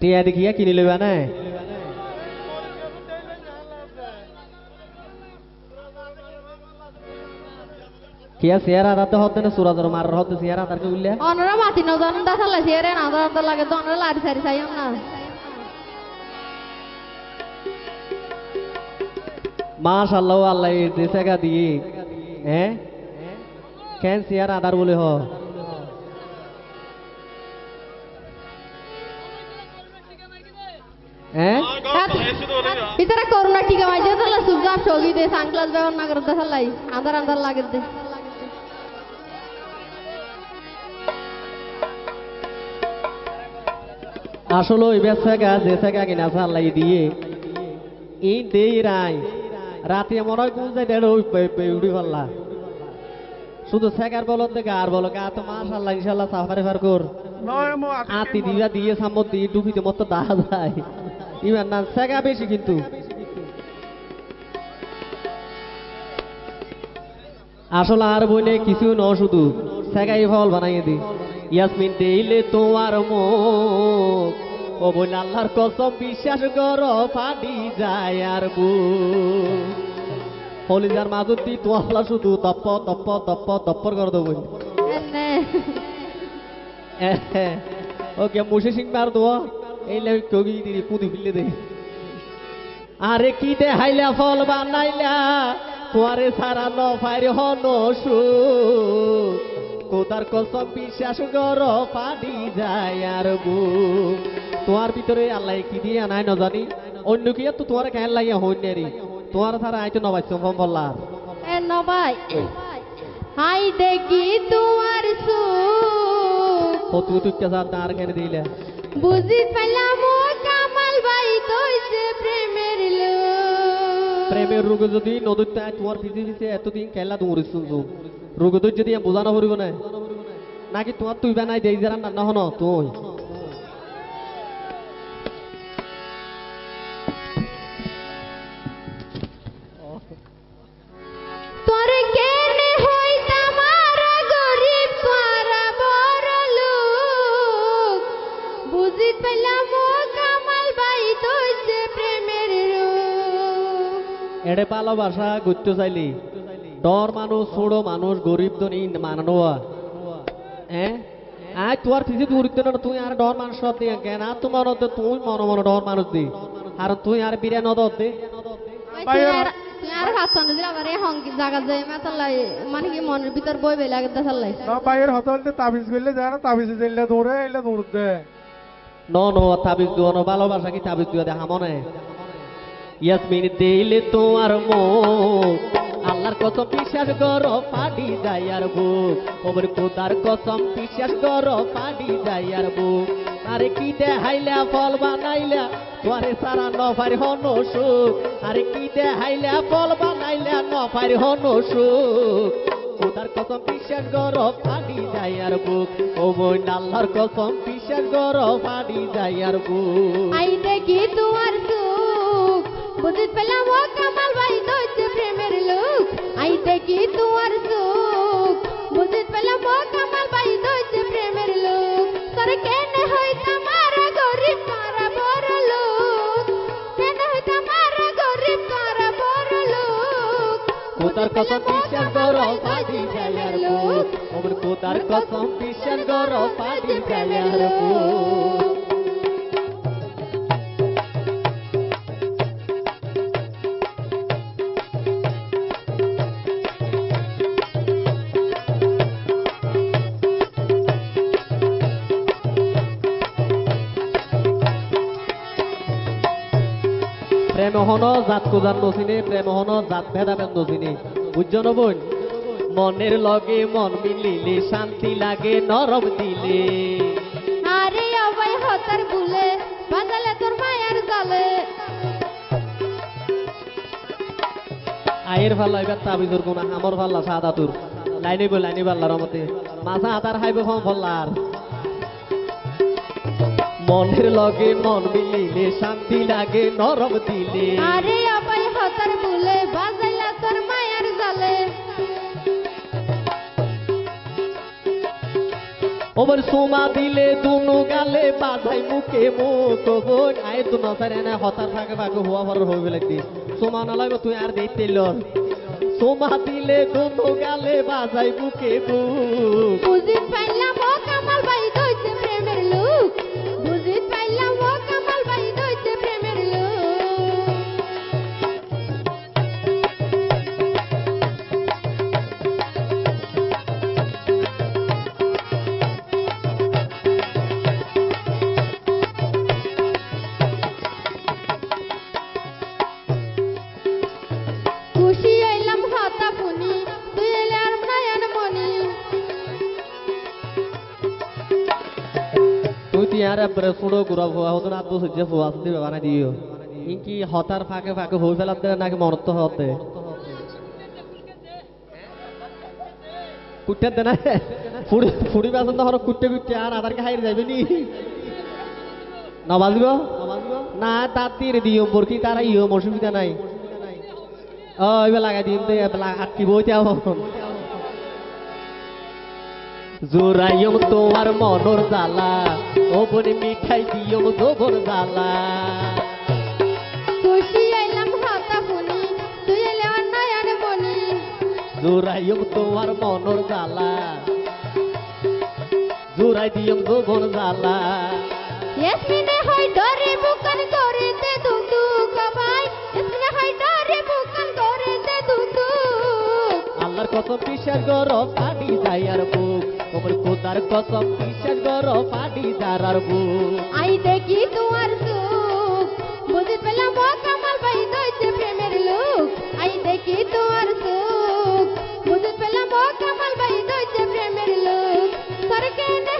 টিয়া দেখিয়া কিনি লইবা না কিয়া চেয়ার আদাতে হতে না সুরাজর মারার হতে চেয়ার আদারকে উল্লে অনরা মাতি নজন দেখা লাইছে রে না দাদা লাগে তো অনরা লারি সারি না। মাশাল্লাহ আল্লাহ যে জায়গা দিয়ে হ্যাঁ কেন চেয়ার আদার বলে হ? দেখা লাগে দে আসলে ওই বেচাগা যে কিনা আল্লাহ দিয়ে এই দেই রাই। রাতে মনে হয় কোন ওই উড়ি পাল্লা শুধু সেগার বলত দেখে আর বলো গা তো মাশাল্লাহ ইনশাল্লাহ সাফারি ফার কর আতি দিবা দিয়ে সাম্মত দিয়ে ডুবিতে মতো দাহা যায়। ইমান না সেগা বেশি কিন্তু। আসলে আর বইনে কিছু ন শুধু সেগাই ফল বানাইয়ে দি। ইয়াসমিন দেইলে তোমার মুখ ও বইন আল্লাহর কসম বিশ্বাস কর ফাটি যায় আর বুক হলিজার মাজত দি তো আল্লাহ শুধু তপ্প তপ্প তপ্প তপ্পর করে দেবো। ওকে মুশে সিং মার দো এই লাই কবি দিদি কুদি ফিলে দে আরে কি দে হাইলা ফল বানাইলা? তোয়ারে সারা ন ফাইরে হন সু কোদার কসম বিশ্বাস কর পাডি যায় আর তোমার ভিতরে আল্লাহ কি দিয়ে আনাই ন জানি অন্য কি তো তোমার কেন লাগিয়া হইনারি তোমার ছাড়া আইতো নবাইছো ফম বললার। এ নবাই হাই দেখি তোমার সুখ কত তুই তার কেন দিলে। বুঝি পেলাম কামাল ভাই দইছে প্রেমের লোক। প্রেমের রোগ যদি নদীর তাই তোমার পিছিয়ে এতদিন খেলা দৌড়ি রোগ যদি বোঝানো করিব না নাকি তোমার তুই বানাই দেই যারা না হন? তুই। এড়ে ভালোবাসা গুচ্ছ চাইলি। ডর মানুষ ছোড়ো মানুষ গরিব ধনী মানানো হ্যাঁ আয় তোমার পিছিয়ে দূরিত না তুই আর ডর মানুষ দিয়ে কেন আর তোমার তুই মনে মনে ডর মানুষ দি। আর তুই আর বিরিয়ানি নদ দে। মানে কি মনের ভিতর বই বেলা চালাই বাইরের হতলতে তাবিজ করলে যায় না তাবিজ দিলে দৌড়ে এলে দৌড় দে ন ন তাবিজ দুয়া ন ভালোবাসা কি তাবিজ দুয়া দেখা মনে? ইয়াসমিন দিলে তোমার মুখ। আল্লাহর কসম বিশ্বাস কর পাডি যায় আর বুক ওমর কোদার কসম বিশ্বাস কর পাডি যায় আর বুক আরে কি দেখাইলা, ফল বানাইলা? তোয়ারে সারা নফার হন সুখ। আরে কি দেখাইলা, ফল বানাইলা, নফার হন সুখ। খোদার কসম বিশ্বাস কর ফাটি যায় আর বুক ও বোন আল্লাহর কসম বিশ্বাস কর ফাটি যায় আর বুক আই দেখি তোমার সুখ বুঝি পেলাম ও কামাল ভাই দইছে প্রেমের লোক। আই দেখি তোমার সুখ? বুঝি পেলাম ও কামাল ভাই দইছে প্রেমের লোক। তোর কেনে হইতাম আর গরিব তোরা বড় লোক? কেনে হইতাম আর গরিব তোরা বড় লোক? খোদার কসম বিশ্বাস কর আর বুক ও বোন খোদার বিশ্বাস কর ফাটি যায় আর প্রেম হন জাত কোজার নচিনে প্রেম হন জাত ভেদা ভেদ নচিনে বুঝছ না বোন? মনের লগে মন মিলিলে শান্তি লাগে নরম দিলে। আরে অবাই হতার ভুলে বাজালে তোর মায়ার জালে। আয়ের ফাল্লা এবার তাবিজুর কোনা আমার ফাল্লা সাদা তোর। লাইনে বই লাইনে পাল্লার মতে মাথা আতার খাইব ফম ফল্লার মনের লগে মন মিলিলে শান্তি লাগে নরম দিলে। আরে অবাই হতার ভুলে বাজাইলা তোর মায়ার জালে। ওমর সোমা দিলে দুনু গালে বাজাই মুখে মুখ বোন আয় তো নসারে না হতার ফাঁকে ফাঁকে হওয়া হয়ে গেলে দি সোমা না লাগবে তুই আর দেখতে লর সোমা দিলে দুনু গালে বাজাই মুখে মুখ। বুঝিত পাইলাম আর একবারে ছোড়ো গুড়া ভুয়া হতো না তো সহ্য ভুয়া আসতে বানাই দিও। ইনকি হতার ফাঁকে ফাঁকে ফেলার দেয় নাকি মনত হতে কুটে দে না ফুড়ি ফুড়ি বাসন তো হর কুটে কুটে আর আধারকে হাইরে যাবে নি? না বাজব না তার তীর দিও বরকি তারা ইও অসুবিধা নাই। ও এবার লাগাই দিম তো এবার আটকি বইতে জোরাইম তোমার মনর জ্বালা। ও বনে মিঠাই দিয়ম দোবর পুনি আর জোরাইম তোমার মনর জ্বালা। জোরাই দিয়ম দোবর ইয়াসমিনে হয় ডরে বুকান ইয়াসমিনে হয় ডরে বুকান দুক আল্লাহর কসম বিশ্বাস গর পাডি যায় আর বুক। ওমর খোদার কসম বিশ্বাস পাডি যার আর বুক। আই দেখি তোমার সুখ। বুঝতে পেলাম ও কামাল ভাই দইছে প্রেমের লোক। আই দেখি তোমার সুখ। বুঝতে পেলাম ও কামাল ভাই দইছে প্রেমের লোক।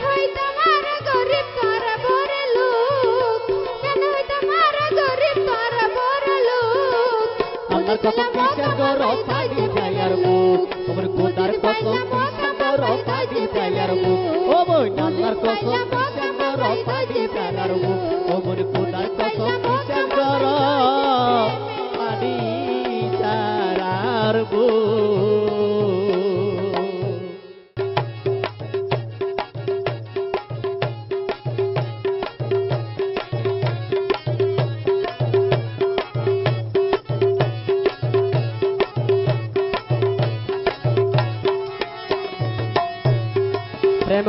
হই তোমার গরিব তোর বড় লোক। কেন হই তোমার গরিব তোর বড় লোক? খোদার কসম বিশ্বাস গর বুক ও বই আল্লাহর কসম যায় আর বুক ওমর খোদার কসম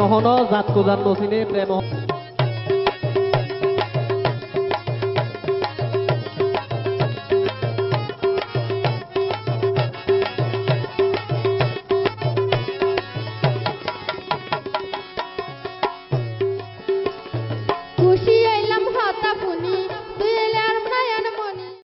প্রেম হন জাত কোজার নসিনে প্রেম হন